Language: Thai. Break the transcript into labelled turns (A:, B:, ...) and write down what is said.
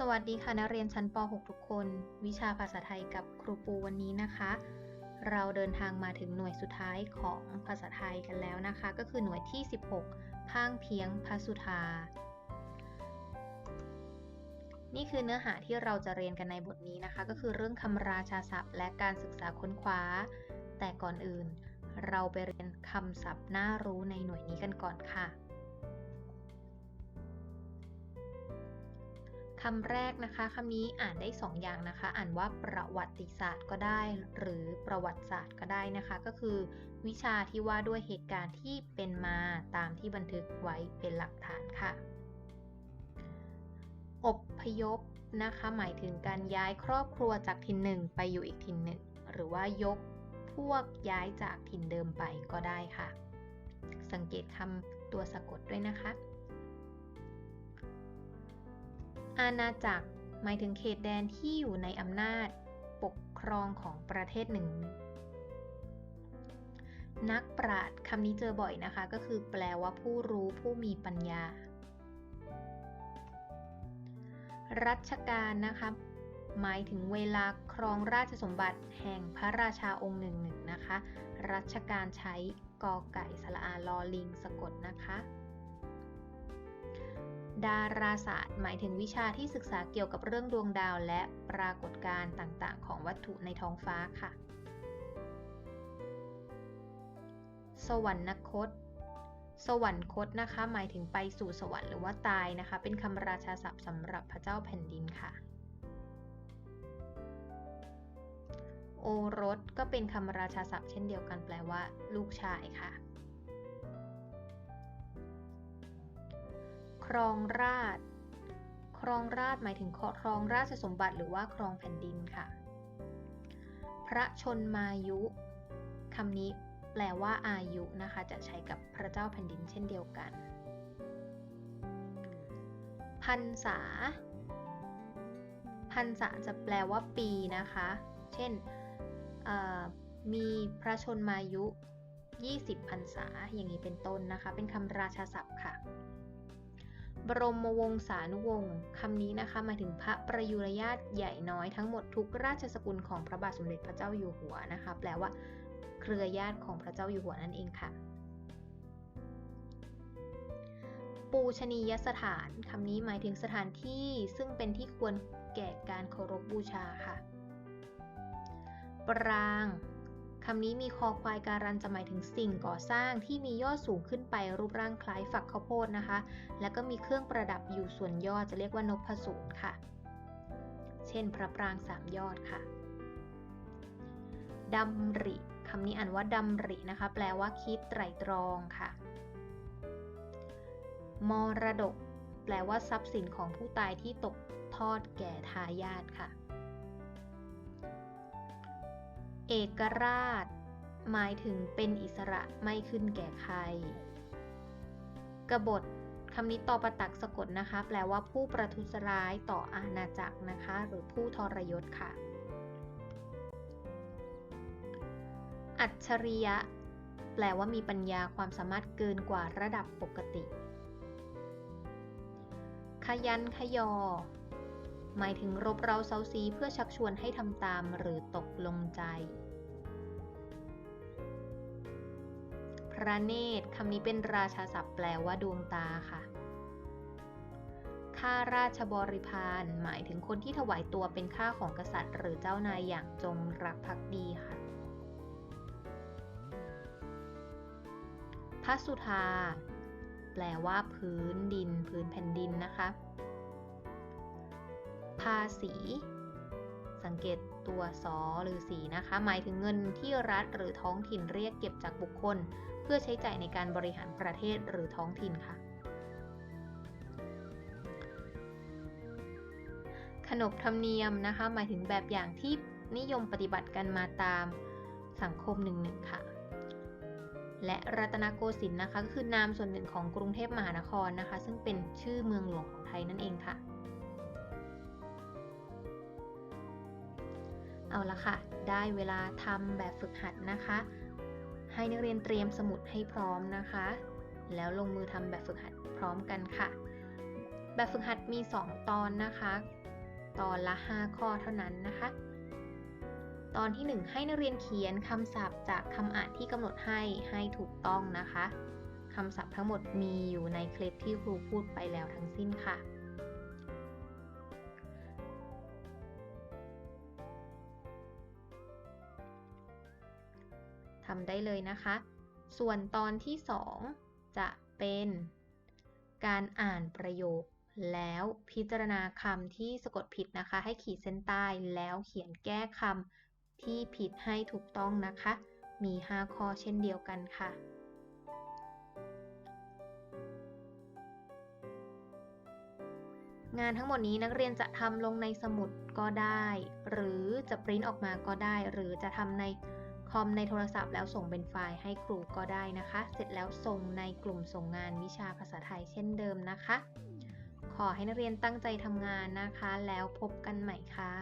A: สวัสดีค่ะนักเรียนชั้นป .6 ทุกคน วิชาภาษาไทยกับครูปูวันนี้นะคะ เราเดินทางมาถึงหน่วยสุดท้ายของภาษาไทยกันแล้วนะคะ ก็คือหน่วยที่ 16 พางเพียงพสุธา นี่คือเนื้อหาที่เราจะเรียนกันในบทนี้นะคะ ก็คือเรื่องคำราชาศัพท์ และการศึกษาค้นคว้า แต่ก่อนอื่น เราไปเรียนคำศัพท์น่ารู้ในหน่วยนี้กันก่อนค่ะ คำแรกนะคะคำนี้อ่านได้2ออย่างนะคะ อ่านว่าประวัติศาสตร์ก็ได้ หรือประวัติศาสตร์ก็ได้นะคะ ก็คือวิชาที่ว่าด้วยเหตุการณ์ที่เป็นมาตามที่บันทึกไว้เป็นหลักฐานค่ะ อบพยพนะคะ หมายถึงการย้ายครอบครัวจากถิ่นหนึ่งไปอยู่อีกถิ่นหนึ่ง หรือว่ายกพวกย้ายจากถิ่นเดิมไปก็ได้ค่ะ สังเกตคำตัวสะกดด้วยนะคะ อาณาจักร หมายถึงเขตแดนที่อยู่ในอำนาจ ปกครองของประเทศหนึ่ง นักปราชญ์คำนี้เจอบ่อยนะคะ ก็คือแปลว่าผู้รู้ผู้มีปัญญา รัชกาลนะคะหมายถึงเวลาครองราชสมบัติแห่งพระราชาองค์หนึ่งหนึ่งนะคะ รัชกาลใช้กอไก่สระอาลอลิงสะกดนะคะ ดาราศาสตร์ หมายถึงวิชาที่ศึกษาเกี่ยวกับเรื่องดวงดาวและปรากฏการณ์ต่างๆ ของวัตถุในท้องฟ้าค่ะ สวรรคต สวรรคตนะคะ หมายถึงไปสู่สวรรค์หรือว่าตายนะคะ เป็นคำราชาศัพท์สำหรับพระเจ้าแผ่นดินค่ะ โอรสก็เป็นคำราชาศัพท์เช่นเดียวกันแปลว่า ลูกชายค่ะ ครองราชครองราชหมายถึงครองราชสมบัติหรือว่าครองแผ่นดินค่ะ พระชนมายุคำนี้แปลว่าอายุนะคะ จะใช้กับพระเจ้าแผ่นดินเช่นเดียวกันพรรษาพรรษาจะแปลว่าปีนะคะ เช่นมีพระชนมายุ 20พรรษา อย่างนี้เป็นต้นนะคะ เป็นคำราชาศัพท์ค่ะ บรมวงศานุวงศ์คำนี้นะคะหมายถึงพระประยุรญาติใหญ่น้อยทั้งหมดทุกราชสกุลของพระบาทสมเด็จพระเจ้าอยู่หัวนะคะ แปลว่า เครือญาติของพระเจ้าอยู่หัวนั่นเองค่ะ ปูชนียสถานคำนี้หมายถึงสถานที่ซึ่งเป็นที่ควรแก่การเคารพบูชาค่ะ ปราง คำนี้มีคอควายการันจะหมายถึงสิ่งก่อสร้างที่มียอดสูงขึ้นไปรูปร่างคล้ายฝักข้าวโพดนะคะ แล้วก็มีเครื่องประดับอยู่ส่วนยอดจะเรียกว่านพสูรค่ะ เช่น พระปรางสามยอดค่ะดำริคำนี้อ่านว่าดำรินะคะ แปลว่าคิดไตรตรองค่ะ มรดก แปลว่าทรัพย์สินของผู้ตายที่ตกทอดแก่ทายาทค่ะ เอกราช หมายถึงเป็นอิสระไม่ขึ้นแก่ใคร กบฏคำนี้ต่อประตักสะกดนะคะ แปลว่าผู้ประทุษร้ายต่ออาณาจักรนะคะ หรือผู้ทรยศค่ะ อัจฉริยะ แปลว่ามีปัญญาความสามารถเกินกว่าระดับปกติ ขยันขยอ หมายถึงรบเร้าเซาซีเพื่อชักชวนให้ทำตามหรือตกลงใจ พระเนตรคำนี้เป็นราชาศัพท์แปลว่าดวงตาค่ะข้าราชบริพารหมายถึงคนที่ถวายตัวเป็นข้าของกษัตริย์ หรือเจ้านายอย่างจงรักภักดีค่ะพระสุธาแปลว่าพื้นดิน พื้นแผ่นดินนะคะ ภาษี สังเกตตัวสอหรือสีนะคะ หมายถึงเงินที่รัฐหรือท้องถิ่นเรียกเก็บจากบุคคล เพื่อใช้จ่ายในการบริหารประเทศหรือท้องถิ่นค่ะ ขนบธรรมเนียมนะคะ หมายถึงแบบอย่างที่นิยมปฏิบัติกันมาตามสังคมหนึ่งหนึ่งค่ะ และรัตนโกสินทร์นะคะก็คือนามส่วนหนึ่งของกรุงเทพมหานครนะคะ ซึ่งเป็นชื่อเมืองหลวงของไทยนั่นเองค่ะ เอาละค่ะ ได้เวลาทำแบบฝึกหัดนะคะ ให้นักเรียนเตรียมสมุดให้พร้อมนะคะ แล้วลงมือทำแบบฝึกหัดพร้อมกันค่ะ แบบฝึกหัดมี 2 ตอนนะคะ ตอนละ 5 ข้อเท่านั้นนะคะ ตอนที่ 1 ให้นักเรียนเขียนคำศัพท์จากคำอ่านที่กำหนดให้ให้ถูกต้องนะคะคำศัพท์ทั้งหมดมีอยู่ในคลิปที่ครูพูดไปแล้วทั้งสิ้นค่ะ ทำได้เลยนะคะ ส่วนตอนที่ 2 จะเป็นการอ่านประโยค แล้วพิจารณาคำที่สะกดผิดนะคะ ให้ขีดเส้นใต้แล้วเขียนแก้คำที่ผิดให้ถูกต้องนะคะ มี 5 ข้อเช่นเดียวกันค่ะงานทั้งหมดนี้นักเรียนจะทำลงในสมุดก็ได้ หรือจะปริ้นออกมาก็ได้ หรือจะทำใน อมในโทรศัพท์แล้วส่งเป็นไฟล์ให้ครูก็ได้นะคะ เสร็จแล้วส่งในกลุ่มส่งงานวิชาภาษาไทยเช่นเดิมนะคะ ขอให้นักเรียนตั้งใจทำงานนะคะ แล้วพบกันใหม่ค่ะ